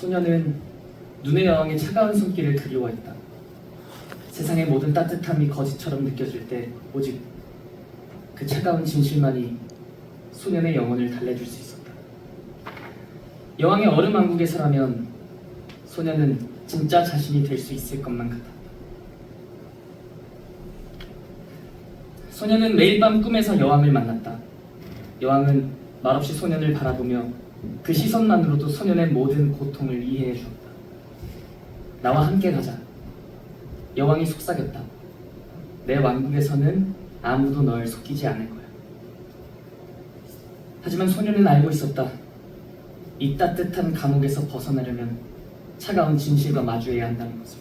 소녀는 눈의 여왕의 차가운 손길을 그리워했다. 세상의 모든 따뜻함이 거짓처럼 느껴질 때 오직 그 차가운 진실만이 소년의 영혼을 달래줄 수 있었다. 여왕의 얼음 왕국에서라면 소년은 진짜 자신이 될 수 있을 것만 같았다. 소년은 매일 밤 꿈에서 여왕을 만났다. 여왕은 말없이 소년을 바라보며 그 시선만으로도 소년의 모든 고통을 이해해 주었다. 나와 함께 가자. 여왕이 속삭였다. 내 왕국에서는 아무도 널 속이지 않을 거야. 하지만 소년은 알고 있었다. 이 따뜻한 감옥에서 벗어나려면 차가운 진실과 마주해야 한다는 것을.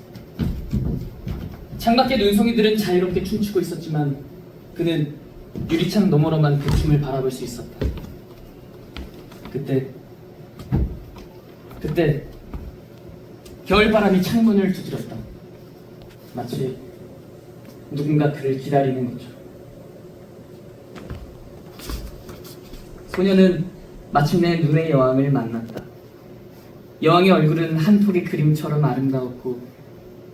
창밖의 눈송이들은 자유롭게 춤추고 있었지만 그는 유리창 너머로만 그 춤을 바라볼 수 있었다. 그때 그때 겨울바람이 창문을 두드렸다. 마치 누군가 그를 기다리는 것처럼. 소녀는 마침내 눈의 여왕을 만났다. 여왕의 얼굴은 한 폭의 그림처럼 아름다웠고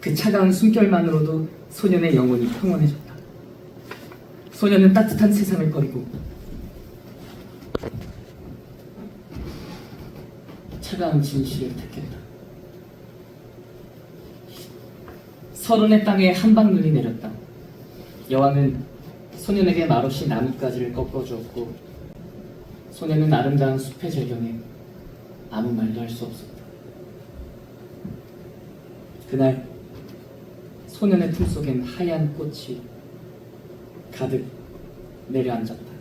그 차가운 숨결만으로도 소년의 영혼이 평온해졌다. 소녀는 따뜻한 세상을 버리고 차가운 진실을 택했다. 서른의 땅에 한방 눈이 내렸다. 여왕은 소년에게 말없이 나뭇가지를 꺾어주었고 소년은 아름다운 숲의 절경에 아무 말도 할 수 없었다. 그날 소년의 품속엔 하얀 꽃이 가득 내려앉았다.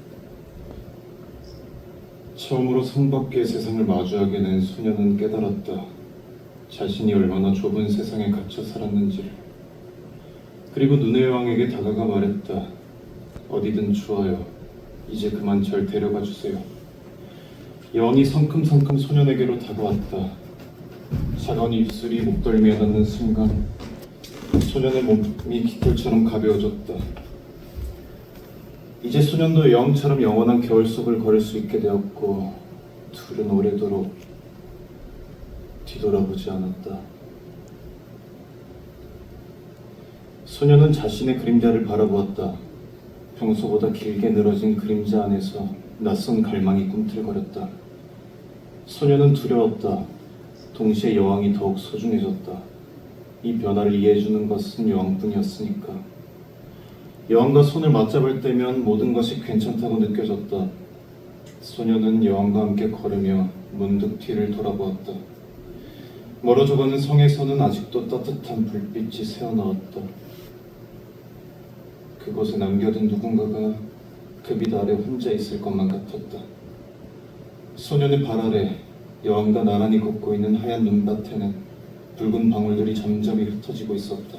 처음으로 성밖의 세상을 마주하게 된 소녀는 깨달았다. 자신이 얼마나 좁은 세상에 갇혀 살았는지를. 그리고 눈의 왕에게 다가가 말했다. 어디든 좋아요. 이제 그만 절 데려가 주세요. 여왕이 성큼성큼 소년에게로 다가왔다. 차가운 입술이 목덜미에 닿는 순간 소년의 몸이 깃털처럼 가벼워졌다. 이제 소년도 여왕처럼 영원한 겨울 속을 걸을 수 있게 되었고 둘은 오래도록 뒤돌아보지 않았다. 소년은 자신의 그림자를 바라보았다. 평소보다 길게 늘어진 그림자 안에서 낯선 갈망이 꿈틀거렸다. 소년은 두려웠다. 동시에 여왕이 더욱 소중해졌다. 이 변화를 이해해주는 것은 여왕뿐이었으니까. 여왕과 손을 맞잡을 때면 모든 것이 괜찮다고 느껴졌다. 소녀는 여왕과 함께 걸으며 문득 뒤를 돌아보았다. 멀어져가는 성에서는 아직도 따뜻한 불빛이 새어나왔다. 그곳에 남겨둔 누군가가 그 빛 아래 혼자 있을 것만 같았다. 소년의 발 아래 여왕과 나란히 걷고 있는 하얀 눈밭에는 붉은 방울들이 점점이 흩어지고 있었다.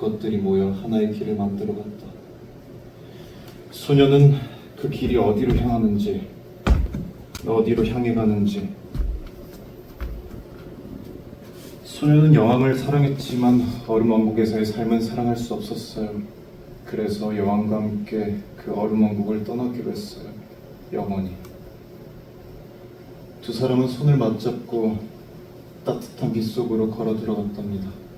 그것들이 모여 하나의 길을 만들어 갔다. 소녀는 그 길이 어디로 향하는지, 어디로 향해 가는지. 소녀는 여왕을 사랑했지만 얼음 왕국에서의 삶은 사랑할 수 없었어요. 그래서 여왕과 함께 그 얼음 왕국을 떠나기로 했어요. 영원히. 두 사람은 손을 맞잡고 따뜻한 빛 속으로 걸어 들어갔답니다.